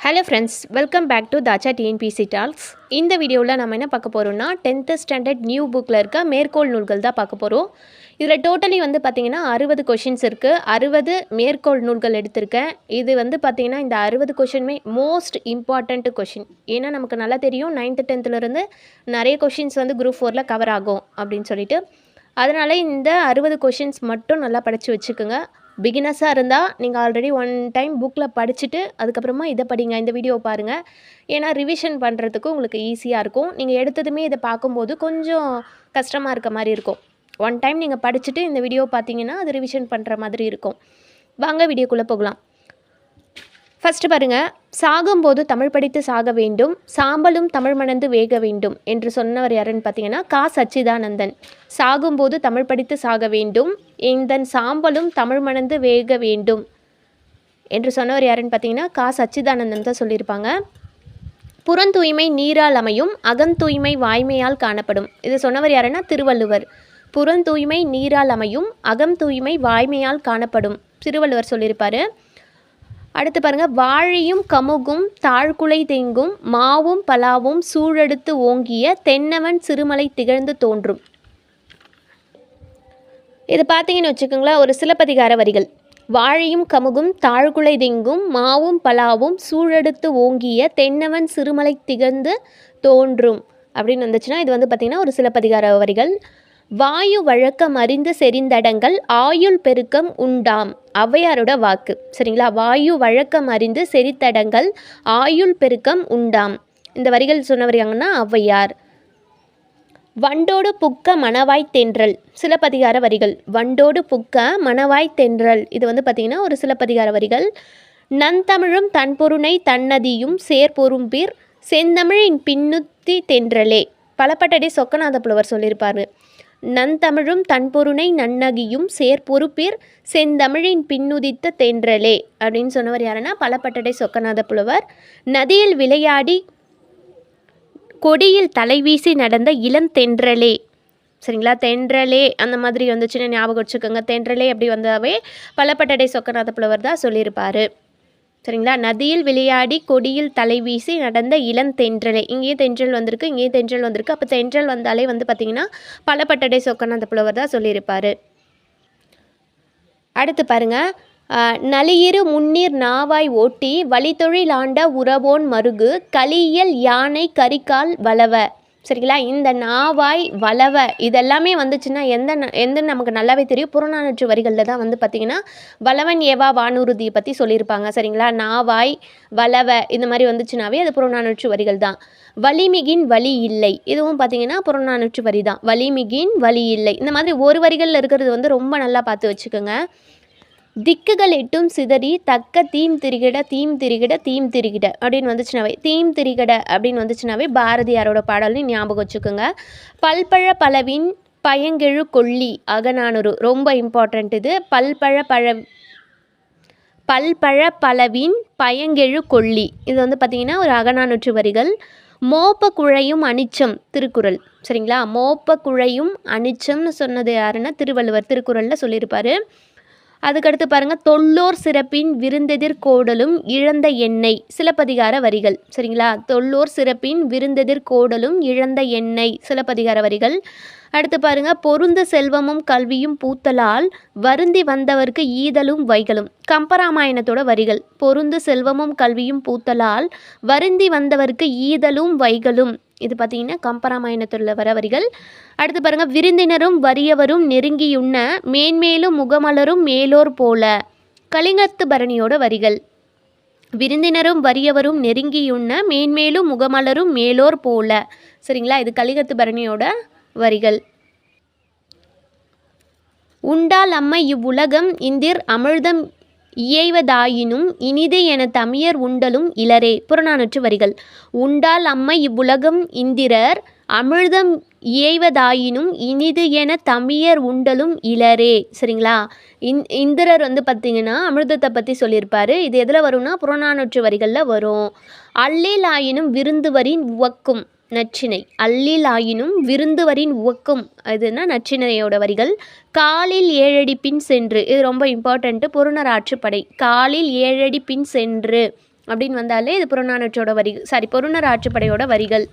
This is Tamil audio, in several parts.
Hello friends welcome back to தாச்சா TNPSC dolls இந்த வீடியோவில் நம்ம என்ன பார்க்க போகிறோம்னா டென்த்து ஸ்டாண்டர்ட் நியூ புக்கில் இருக்க மேற்கோள் நூல்கள் தான் பார்க்க போகிறோம் இதில் டோட்டலி வந்து பார்த்திங்கன்னா அறுபது கொஷின்ஸ் இருக்குது அறுபது மேற்கோள் நூல்கள் எடுத்திருக்கேன். இது வந்து பார்த்திங்கன்னா இந்த அறுபது கொஷினுமே மோஸ்ட் இம்பார்ட்டண்ட் கொஷின் ஏன்னா நமக்கு நல்லா தெரியும் நைன்த்து டென்த்துலேருந்து நிறைய கொஷின்ஸ் வந்து குரூப் ஃபோரில் கவர் ஆகும் அப்படின்னு சொல்லிட்டு. அதனால் இந்த அறுபது கொஷின்ஸ் மட்டும் நல்லா படித்து வச்சுக்கோங்க. பிகினர்ஸாக இருந்தால் நீங்கள் ஆல்ரெடி ஒன் டைம் புக்கில் படிச்சுட்டு அதுக்கப்புறமா இதை படிங்க இந்த வீடியோ பாருங்கள் ஏன்னா ரிவிஷன் பண்ணுறதுக்கு உங்களுக்கு ஈஸியாக இருக்கும். நீங்கள் எடுத்ததுமே இதை பார்க்கும்போது கொஞ்சம் கஷ்டமாக இருக்க மாதிரி இருக்கும். ஒன் டைம் நீங்கள் படிச்சுட்டு இந்த வீடியோ பார்த்தீங்கன்னா அது ரிவிஷன் பண்ணுற மாதிரி இருக்கும். வாங்க வீடியோக்குள்ளே போகலாம். ஃபஸ்ட்டு பாருங்கள் சாகும்போது தமிழ் படித்து சாக வேண்டும் சாம்பலும் தமிழ் மணந்து வேக வேண்டும் என்று சொன்னவர் யாருன்னு பார்த்தீங்கன்னா கா. சச்சிதானந்தன். சாகும்போது தமிழ் படித்து சாக வேண்டும் எந்தன் சாம்பலும் தமிழ் மணந்து வேக வேண்டும் என்று சொன்னவர் யாருன்னு பார்த்தீங்கன்னா கா. சச்சிதானந்தன் தான் சொல்லியிருப்பாங்க. புறந்தூய்மை நீரால் அமையும் அகந்தூய்மை வாய்மையால் காணப்படும். இது சொன்னவர் யாருன்னா திருவள்ளுவர். புறந்தூய்மை நீரால் அமையும் அகம் தூய்மை வாய்மையால் காணப்படும். திருவள்ளுவர் சொல்லியிருப்பார். அடுத்து பாருங்கள் வாழையும் கமுகும் தாழ்குலை தெங்கும் மாவும் பலாவும் சூழெடுத்து ஓங்கிய தென்னவன் சிறுமலை திகழ்ந்து தோன்றும். இது பார்த்தீங்கன்னு வச்சுக்கோங்களேன் ஒரு சிலப்பதிகார வரிகள். வாழையும் கமுகும் தாழ்குலை தெங்கும் மாவும் பலாவும் சூழெடுத்து ஓங்கிய தென்னவன் சிறுமலை திகழ்ந்து தோன்றும். அப்படின்னு வந்துச்சுன்னா இது வந்து பார்த்திங்கன்னா ஒரு சிலப்பதிகார வரிகள். வாயு வழக்கம் அறிந்து செறிந்தடங்கள் ஆயுள் பெருக்கம் உண்டாம். ஔவையாரோட வாக்கு. சரிங்களா? வாயு வழக்கம் அறிந்து செறித்தடங்கள் ஆயுள் பெருக்கம் உண்டாம். இந்த வரிகள் சொன்னவர் ஔவையார் வண்டோடு புக்க மணவாய் தென்றல். சிலப்பதிகார வரிகள். வண்டோடு புக்க மணவாய் தென்றல். இது வந்து பார்த்திங்கன்னா ஒரு சிலப்பதிகார வரிகள். நந்தமிழும் தன்பொருணை தன்னதியும் சேர்பொரும்பீர் செந்தமிழின் பின்னுத்தி தென்றலே. பலப்பட்டடி சொக்கநாத புலவர் சொல்லியிருப்பார். நந்தமிழும் தன்பொருணை நன்னகியும் சேர்பொறுப்பீர் செந்தமிழின் பின்னுதித்த தென்றலே. அப்படின்னு சொன்னவர் யாருன்னா பலப்பட்டடை சொக்கநாத புலவர். நதியில் விளையாடி கொடியில் தலைவீசி நடந்த இளம் தென்றலே. சரிங்களா? தென்றலே. அந்த மாதிரி வந்துச்சுன்னு ஞாபகம் வச்சுக்கோங்க. தென்றலே அப்படி வந்தாவே பலப்பட்டடை சொக்கநாத புலவர் தான் சொல்லியிருப்பார். சரிங்களா? நதியில் விளையாடி கொடியில் தலைவீசி நடந்த இளந்தென்றலே இங்கேயும் தென்றல் வந்திருக்கு இங்கேயும் தென்றல் வந்திருக்கு. அப்போ தென்றல் வந்தாலே வந்து பார்த்திங்கன்னா பலப்பட்டடை அந்த புலவர் தான் சொல்லியிருப்பார். அடுத்து பாருங்கள் நலியிரு முன்னீர் நாவாய் ஓட்டி வழித்தொழில் ஆண்ட உறவோன் மருகு கலியல் யானை கரிகால் வளவ. சரிங்களா? இந்த நாவாய் வளவ இதெல்லாமே வந்துச்சுன்னா எந்த எந்த நமக்கு நல்லாவே தெரியும். புறநானூற்று வரிகளில் தான் வந்து பார்த்திங்கன்னா வளவன் ஏவா வானூர்தியை பற்றி சொல்லியிருப்பாங்க சரிங்களா? நாவாய் வளவ இந்த மாதிரி வந்துச்சுனாவே அது புறநானூற்று வரிகள் தான். வலிமிகின் வலி இல்லை. இதுவும் பார்த்தீங்கன்னா புறநானூற்று வரி தான் வலிமிகின் வலி இல்லை. இந்த மாதிரி ஒரு வரிகளில் இருக்கிறது வந்து ரொம்ப நல்லா பார்த்து வச்சுக்கோங்க. திக்குகள் எட்டும் சிதறி தக்க தீம் திரிகிட தீம் திரிகிட தீம் திரிகிட அப்படின்னு வந்துச்சுனாவே தீம் திரிகிட அப்படின்னு வந்துச்சுனாவே பாரதியாரோட பாடல்னு ஞாபகம் வச்சுக்கோங்க. பல்பழ பலவின் பயங்கெழு கொல்லி அகநானூறு ரொம்ப இம்பார்ட்டண்ட் இது. பல்பழ பழ பல்பழ பலவின் பயங்கெழு கொல்லி. இது வந்து பார்த்திங்கன்னா ஒரு அகநானூற்று வரிகள். மோப்ப குழையும் அனிச்சம் திருக்குறள். சரிங்களா? மோப்ப குழையும் அனிச்சம்னு சொன்னது யாருன்னா திருவள்ளுவர் திருக்குறளில் சொல்லியிருப்பார். அதுக்கடுத்து பாருங்க தொல்லோர் சிறப்பின் விருந்தெதிர் கோடலும் இழந்த எண்ணெய் சிலப்பதிகார வரிகள். சரிங்களா? தொல்லோர் சிறப்பின் விருந்தெதிர் கோடலும் இழந்த எண்ணெய் சிலப்பதிகார வரிகள். அடுத்து பாருங்க பொருந்த செல்வமும் கல்வியும் பூத்தலால் வருந்தி வந்தவர்க்கு ஈதலும் வைகளும். கம்பராமாயணத்தோட வரிகள். பொருந்து செல்வமும் கல்வியும் பூத்தலால் வருந்தி வந்தவர்க்கு ஈதலும் வைகளும். இது பார்த்தீங்கன்னா கம்பராமாயணத்தில் வர வரிகள் அடுத்து பாருங்க விருந்தினரும் வறியவரும் நெருங்கியுண்ண மேன்மேலும் முகமலரும் மேலோர் போல. கலிங்கத்து பரணியோட வரிகள். விருந்தினரும் வறியவரும் நெருங்கியுண்ண மேன்மேலும் முகமலரும் மேலோர் போல. சரிங்களா? இது கலிங்கத்து பரணியோட வரிகள். உண்டால் அம்மை இவ்வுலகம் இந்திர் அமிழ்தம் இயைவதாயினும் இனிது என தமியர் உண்டலும் இலரே. புறநானூற்று வரிகள். உண்டால் அம்மை இவ்வுலகம் இந்திரர் அமிழ்தம் இயைவதாயினும் இனிது என தமியர் உண்டலும் இலரே. சரிங்களா? இந் இந்திரர் வந்து பார்த்திங்கன்னா அமிர்தத்தை பற்றி சொல்லியிருப்பார். இது எதில் வரும்னா புறநானூற்று வரிகளில் வரும். அல்லேலாயினும் விருந்துவரின் உவக்கும். நச்சினை. அல்லிலாயினும் விருந்துவரின் உவக்கும். அதுனா நச்சினையோட வரிகள். காலில் ஏழடி பின் சென்று. இது ரொம்ப இம்பார்ட்டண்ட்டு புறநர் ஆற்றுப்படை காலில் ஏழடி பின் சென்று. அப்படின்னு வந்தாலே இது புறநானூற்றோட வரி சாரி பொருணர் ஆற்றுப்படையோட வரிகள்.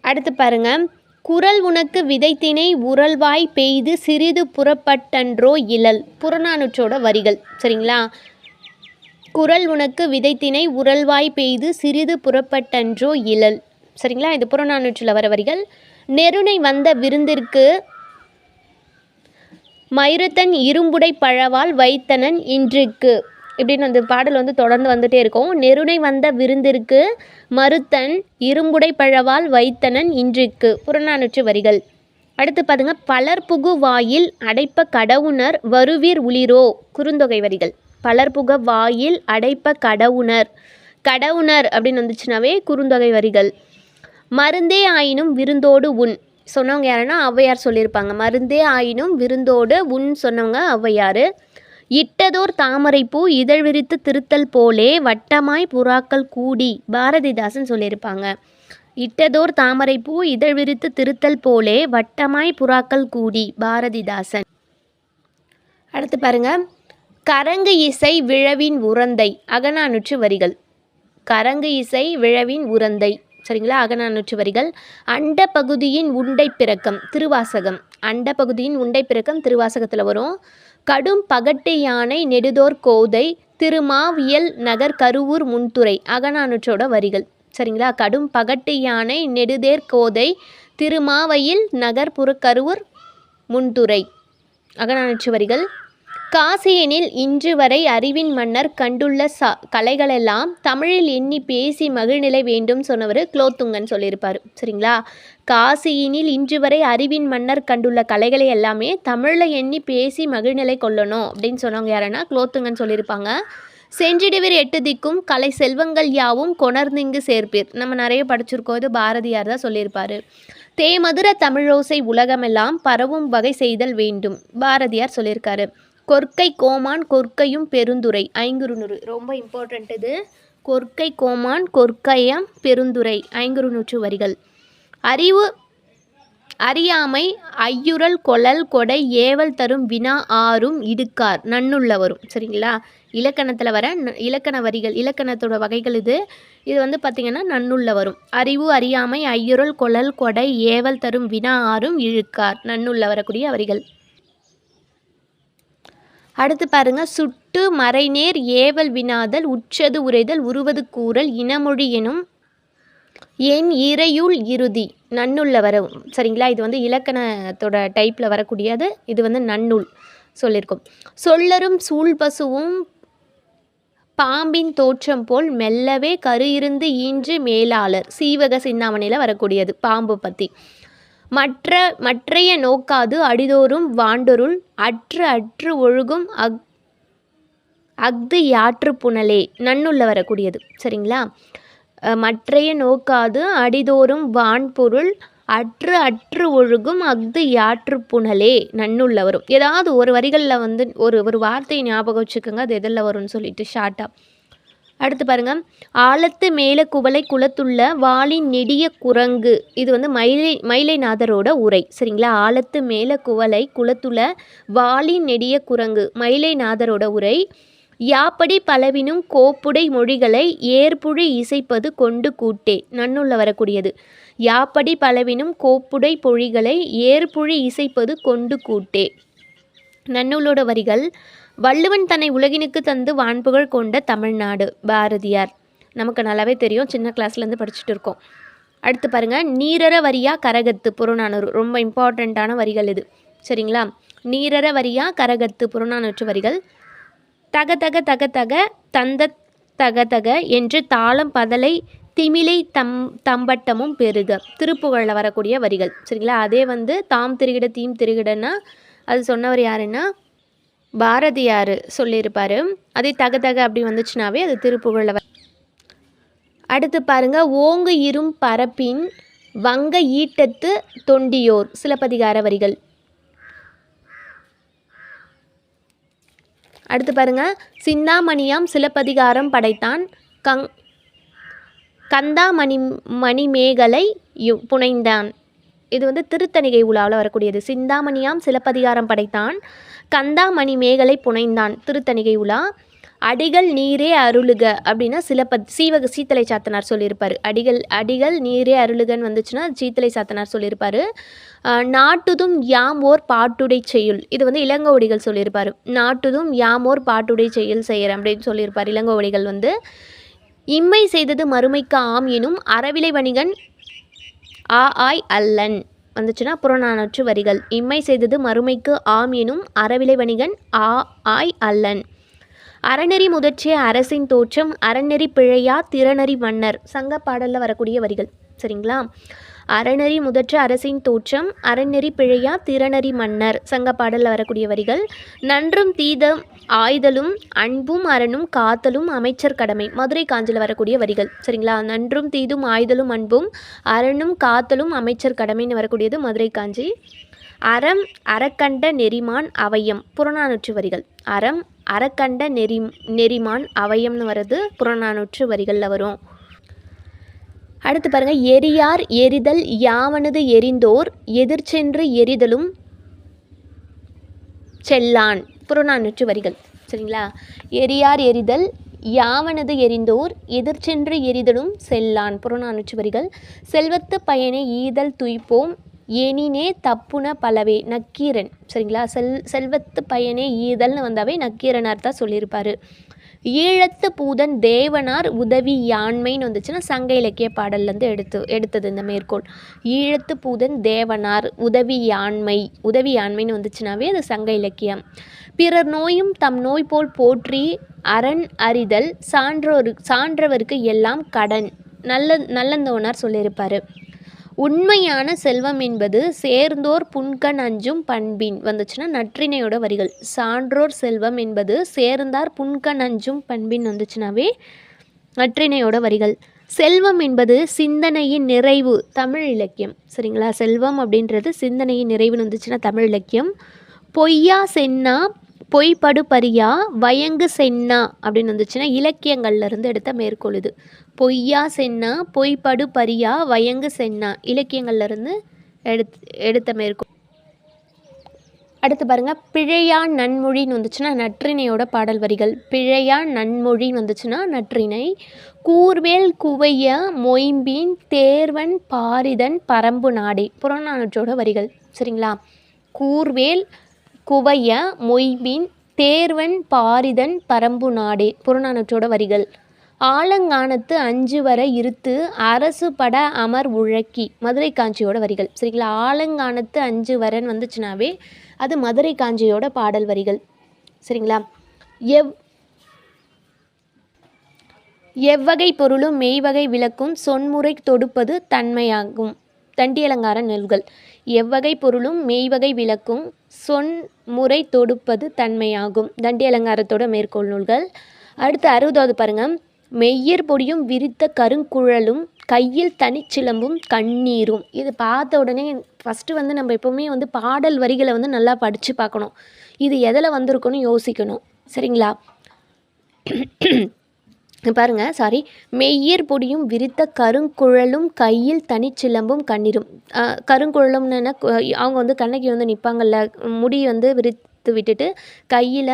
அடுத்து பாருங்க. குரல் உனக்கு விதைத்தினை உரல்வாய் பெய்து சிறிது புறப்பட்டன்றோ இழல். புறநானூற்றோட வரிகள். சரிங்களா? குரல் உனக்கு விதைத்தினை உரல்வாய் பெய்து சிறிது புறப்பட்டன்றோ இழல். சரிங்களா? இது புறநானூற்றில் வர வரிகள். நெருணை வந்த விருந்திற்கு மயிருத்தன் இரும்புடை பழவால் வைத்தனன் இன்றுக்கு இப்படின்னு வந்து பாடல் வந்து தொடர்ந்து வந்துட்டே இருக்கும். நெருணை வந்த விருந்திற்கு மருத்தன் இரும்புடை பழவால் வைத்தனன் இன்றுக்கு புறநானூற்று வரிகள். அடுத்து பாருங்க. பலர் புகு வாயில் அடைப்ப கடவுணர் வருவீர் உளிரோ. குறுந்தொகை வரிகள். பலர் புக வாயில் அடைப்ப கடவுணர். கடவுணர் அப்படின்னு வந்துச்சுனாவே குறுந்தொகை வரிகள். மருந்தே ஆயினும் விருந்தோடு உன். சொன்னவங்க யாருன்னா ஔவையார் சொல்லியிருப்பாங்க. மருந்தே ஆயினும் விருந்தோடு உன் சொன்னவங்க ஔவையார். இட்டதோர் தாமரைப்பூ இதழ் விரித்து திருத்தல் போலே வட்டமாய் புறாக்கள் கூடி பாரதிதாசன் சொல்லியிருப்பாங்க. இட்டதோர் தாமரைப்பூ இதழ் விரித்து திருத்தல் போலே வட்டமாய் புறாக்கள் கூடி பாரதிதாசன். அடுத்து பாருங்க. கரங்கு இசை விழவின் உரந்தை அகநானூற்று வரிகள். கரங்கு இசை விழவின் உரந்தை. சரிங்களா? அகநானூற்று வரிகள் அண்ட பகுதியின் உண்டை பிறக்கம் திருவாசகம். அண்ட பகுதியின் உண்டை பிறக்கம் திருவாசகத்தில் வரும். கடும் பகட்டு யானை நெடுதோர் கோதை திருமாவியல் நகர் கருவூர் முன்துறை அகநானூற்றோட வரிகள். சரிங்களா? கடும் பகட்டு யானை நெடுதேர் கோதை திருமாவையில் நகர் புறக்கருவூர் முன்துறை. அகநானூற்று வரிகள் காசியனில் இன்று வரை அறிவின் மன்னர் கண்டுள்ள ச கலைகளெல்லாம் தமிழில் எண்ணி பேசி மகிழ்நிலை வேண்டும் சொன்னவர் குலோத்துங்கன் சொல்லியிருப்பார். சரிங்களா? காசியினில் இன்று வரை அறிவின் மன்னர் கண்டுள்ள கலைகளை எல்லாமே தமிழில் எண்ணி பேசி மகிழ்நிலை கொள்ளணும் அப்படின்னு சொன்னவங்க யாருன்னா குலோத்துங்கன் சொல்லியிருப்பாங்க. சென்றிடுவீர் எட்டு திக்கும் கலை செல்வங்கள் யாவும் கொணர்ந்திங்கு சேர்ப்பீர். நம்ம நிறைய படிச்சிருக்கோம். இது பாரதியார் தான் சொல்லியிருப்பார். தேமதுர தமிழோசை உலகமெல்லாம் பரவும் வகை செய்தல் வேண்டும். பாரதியார் சொல்லியிருக்காரு. கொற்கை கோமான் கொற்கையும் பெருந்துரை ஐங்குறுநூறு. ரொம்ப இம்பார்ட்டண்ட் இது. கொற்கை கோமான் கொற்கையம் பெருந்துரை ஐங்குறுநூற்று வரிகள். அறிவு அறியாமை ஐயுறல் கொழல் கொடை ஏவல் தரும் வினா ஆறும் இடுக்கார். நன்னுள்ள வரும் சரிங்களா? இலக்கணத்தில் வர ந- இலக்கண வரிகள் இலக்கணத்தோட வகைகள் இது. இது வந்து பார்த்திங்கன்னா நன்னுள்ள வரும் அறிவு அறியாமை ஐயுறல் கொழல் கொடை ஏவல் தரும் வினா ஆறும் இழுக்கார். நன்னுள்ள வரக்கூடிய வரிகள். அடுத்து பாருங்க சுட்டு மறைநேர் ஏவல் வினாதல் உற்றது உரைதல் உருவது கூறல் இனமொழி எனும் என் இறையுள் இறுதி நன்னுள்ள வரும் சரிங்களா? இது வந்து இலக்கணத்தோட டைப்பில் வரக்கூடியது. இது வந்து நன்னூல் சொல்லியிருக்கோம் சொல்லரும் சூழ்பசுவும் பாம்பின் தோற்றம் போல் மெல்லவே கரு இருந்து ஈன்று மேலாளர் சீவக சின்னாமணியில் வரக்கூடியது பாம்பு பற்றி மற்ற மற்றைய நோக்காது அடிதோறும் வாண்டொருள். அற்று அற்று ஒழுகும் அக் அஃது யாற்று புனலே. நன்னுள்ள வரக்கூடியது. சரிங்களா? மற்றைய நோக்காது அடிதோறும் வான்பொருள். அற்று அற்று ஒழுகும் அஃது யாற்று புனலே. நன்னுள்ள வரும். ஏதாவது ஒரு வரிகளில் வந்து ஒரு ஒரு வார்த்தையை ஞாபகம் வச்சுக்கோங்க. அது எதில் வரும்னு சொல்லிட்டு ஷார்ட்டாக அடுத்து பாருங்கள் ஆலத்து மேல குவளை குளத்துள்ள வாளின் நெடிய குரங்கு. இது வந்து மயிலை மயிலைநாதரோட உரை. சரிங்களா? ஆலத்து மேல குவளை குளத்துள்ள வாளின் நெடிய குரங்கு மயிலைநாதரோட உரை. யாப்படி பலவினும் கோப்புடை மொழிகளை ஏற்புழி இசைப்பது கொண்டு கூட்டே. நன்னுள்ள வரக்கூடியது. யாப்படி பலவினும் கோப்புடை பொழிகளை ஏற்புழி இசைப்பது கொண்டு கூட்டே. நன்னூலோட வரிகள் வள்ளுவன் தன்னை உலகினுக்கு தந்து வான்புகழ் கொண்ட தமிழ்நாடு பாரதியார். நமக்கு நல்லாவே தெரியும். சின்ன கிளாஸ்லேருந்து படிச்சுட்டு இருக்கோம். அடுத்து பாருங்க. நீரற வரியா கரகத்து புறநானூறு. ரொம்ப இம்பார்ட்டண்ட்டான வரிகள் இது. சரிங்களா? நீரற வரியா கரகத்து புறநானூற்று வரிகள். தக தக தக தக தந்த தக தக என்று தாளம் பதலை திமிலை தம் தம்பட்டமும் பெருக திருப்புகழில் வரக்கூடிய வரிகள். சரிங்களா? அதே வந்து தாம் திருகிட தீம் திருகிடன்னா அது சொன்னவர் யாருன்னா பாரதியார் சொல்லியிருப்பார். அதே தக தக அப்படி வந்துச்சுனாவே அது திருப்புகழில் அடுத்து பாருங்க ஓங்கு இரும் பரப்பின் வங்க ஈட்டத்து தொண்டியோர். சிலப்பதிகார வரிகள். அடுத்து பாருங்க சிந்தாமணியாம் சிலப்பதிகாரம் படைத்தான் கங் கந்தாமணி மணிமேகலை யு புனைந்தான். இது வந்து திருத்தணிகை உலாவில் வரக்கூடியது. சிந்தாமணியாம் சிலப்பதிகாரம் படைத்தான். கந்தாமணி மேகலை புனைந்தான் திருத்தணிகை உலா. அடிகள் நீரே அருளுக அப்படின்னா சிலப்ப சீவக சீத்தலை சாத்தனார் சொல்லியிருப்பார். அடிகள் அடிகள் நீரே அருளுகன்னு வந்துச்சுன்னா சீத்தலை சாத்தனார் சொல்லியிருப்பார். நாட்டுதும் யாம் ஓர் பாட்டுடை செய்யுள். இது வந்து இளங்கோடிகள் சொல்லியிருப்பார். நாட்டுதும் யாம் ஓர் பாட்டுடை செய்யுள் செய்கிறேன் அப்படின்னு சொல்லியிருப்பார் இளங்கோடிகள் வந்து. இம்மை செய்தது மறுமைக்கு ஆம் எனும் அறவிலை வணிகன் ஆ ஆய் அல்லன். வந்துச்சுன்னா புறநானூற்று வரிகள். இம்மை செய்தது மறுமைக்கு ஆம் எனும் அறவிலை வணிகன் ஆ ஆய் அல்லன். அறநெறி முதற்றிய அரசின் தோற்றம் அறநெறி பிழையா திறனறி மன்னர். சங்க பாடலில் வரக்கூடிய வரிகள். சரிங்களா? அறநெறி முதற்ற அரசின் தோற்றம் அறநெறி பிழையா திறநெறி மன்னர்? சங்க பாடலில் வரக்கூடிய வரிகள் நன்றும் தீதம் ஆய்தலும் அன்பும் அறனும் காத்தலும் அமைச்சர் கடமை மதுரை காஞ்சில் வரக்கூடிய வரிகள். சரிங்களா? நன்றும் தீதும் ஆய்தலும் அன்பும் அறனும் காத்தலும் அமைச்சர் கடமைன்னு வரக்கூடியது மதுரை காஞ்சி. அறம் அறக்கண்ட நெறிமான் அவையம் புறநானூற்று வரிகள். அறம் அறக்கண்ட நெறி நெறிமான் அவையம்னு வர்றது புறநானூற்று வரிகளில் வரும். அடுத்து பாருங்க எரியார் எரிதல் யாவனது எரிந்தோர் எதிர்ச்சென்று எரிதலும் செல்லான். புறநானூற்று வரிகள் சரிங்களா? எரியார் எரிதல் யாவனது எரிந்தோர் எதிர்ச்சென்று எரிதலும் செல்லான். புறநானூற்று வரிகள் செல்வத்து பயனை ஈதல் துய்ப்போம் எனினே தப்புன பலவே நக்கீரன். சரிங்களா? செல் செல்வத்து பயனே ஈதல்னு வந்தாவே நக்கீரனார் தான் சொல்லியிருப்பார். ஈழத்து பூதன் தேவனார் உதவி யாண்மைன்னு வந்துச்சுன்னா சங்க இலக்கிய பாடல்லேருந்து எடுத்து எடுத்தது இந்த மேற்கோள். ஈழத்து பூதன் தேவனார் உதவி யாண்மை உதவி யாண்மைன்னு வந்துச்சுனாவே அது சங்க இலக்கியம். பிறர் நோயும் தம் நோய் போல் போற்றி அரண் அறிதல் சான்றோரு சான்றவருக்கு எல்லாம் கடன். நல்ல நல்லந்தோனார் சொல்லியிருப்பார். உண்மையான செல்வம் என்பது சேர்ந்தோர் புன்கண் அஞ்சும் பண்பின் வந்துச்சுன்னா நற்றினையோட வரிகள். சான்றோர் செல்வம் என்பது சேர்ந்தார் புன்கண் அஞ்சும் பண்பின் வந்துச்சுனாவே நற்றினையோட வரிகள். செல்வம் என்பது சிந்தனையின் நிறைவு தமிழ் இலக்கியம். சரிங்களா? செல்வம் அப்படின்றது சிந்தனையின் நிறைவுன்னு வந்துச்சுன்னா தமிழ் இலக்கியம். பொய்யா சென்னா பொய்படு பரியா வயங்கு சென்னா அப்படின்னு வந்துச்சுன்னா இலக்கியங்கள்லேருந்து எடுத்த மேற்கோள் இது. பொய்யா சென்னா பொய்படு பரியா வயங்கு சென்னா இலக்கியங்கள்லேருந்து எடுத்து எடுத் எடுத்த மேற்கோள். அடுத்து பாருங்கள் பிழையா நன்மொழின்னு வந்துச்சுன்னா நற்றினையோட பாடல் வரிகள். பிழையா நன்மொழின்னு வந்துச்சுன்னா நற்றினை. கூர்வேல் குவைய மொயம்பின் தேர்வன் பாரிதன் பரம்பு நாடே புறநானூற்றோட வரிகள். சரிங்களா? கூர்வேல் குவைய மொய்பின் தேர்வன் பாரிதன் பரம்பு நாடே. புறநானூற்றோட வரிகள். ஆலங்கானத்து அஞ்சு வர இருத்து அரசு பட அமர் உழக்கி. மதுரை காஞ்சியோட வரிகள். சரிங்களா? ஆலங்கானத்து அஞ்சு வரன்னு வந்துச்சுனாவே அது மதுரை காஞ்சியோட பாடல் வரிகள். சரிங்களா? எவ் எவ்வகை பொருளும் மெய்வகை விளக்கும் சொன்முறை தொடுப்பது தன்மையாகும். தண்டியலங்கார நூல்கள். எவ்வகை பொருளும் மெய்வகை விளக்கும் சொன் முறை தொடுப்பது தன்மையாகும். தண்டி அலங்காரத்தோட மேற்கோள் நூல்கள். அடுத்து அறுபதாவது பாருங்க. மெய்யர் பொடியும் விரித்த கருங்குழலும் கையில் தனிச்சிலம்பும் கண்ணீரும். இது பார்த்த உடனே ஃபஸ்ட்டு வந்து நம்ம எப்போவுமே வந்து பாடல் வரிகளை வந்து நல்லா படித்து பார்க்கணும். இது எதில் வந்திருக்குன்னு யோசிக்கணும். சரிங்களா? பாருங்க சாரி மெய்யர் பொடியும் விரித்த கருங்குழலும் கையில் தனிச்சிலம்பும் கண்ணீரும். கருங்குழலும்னு அவங்க வந்து கண்ணகி வந்து நிற்பாங்கல்ல முடி வந்து எடுத்து விட்டுட்டு கையில்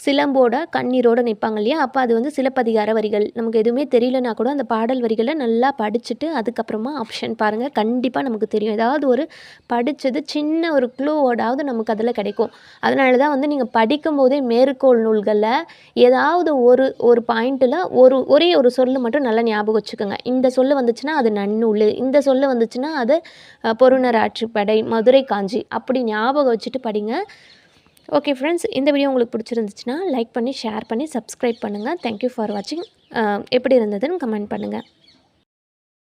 சிலம்போட கண்ணீரோட நிற்பாங்க இல்லையா? அப்போ அது வந்து சிலப்பதிகார வரிகள். நமக்கு எதுவுமே தெரியலனா கூட அந்த பாடல் வரிகளை நல்லா படிச்சுட்டு அதுக்கப்புறமா ஆப்ஷன் பாருங்கள் கண்டிப்பாக நமக்கு தெரியும். ஏதாவது ஒரு படித்தது சின்ன ஒரு க்ளூவோடாவது நமக்கு அதில் கிடைக்கும். அதனால தான் வந்து நீங்கள் படிக்கும்போதே மேற்கோள் நூல்களில் ஏதாவது ஒரு ஒரு பாயிண்ட்டில் ஒரு ஒரே ஒரு சொல்லு மட்டும் நல்லா ஞாபகம் வச்சுக்கோங்க. இந்த சொல்லு வந்துச்சுன்னா அது நன்னூல். இந்த சொல்லு வந்துச்சுன்னா அது அஹ், பொருணர் ஆட்சிப்படை மதுரை காஞ்சி. அப்படி ஞாபகம் வச்சுட்டு படிங்க. ஓகே ஃப்ரெண்ட்ஸ் இந்த வீடியோ உங்களுக்கு பிடிச்சிருந்துச்சுன்னா லைக் பண்ணி ஷேர் பண்ணி சப்ஸ்கிரைப் பண்ணுங்கள் தேங்க்யூ ஃபார் வாட்சிங் எப்படி இருந்ததுன்னு கமெண்ட் பண்ணுங்கள்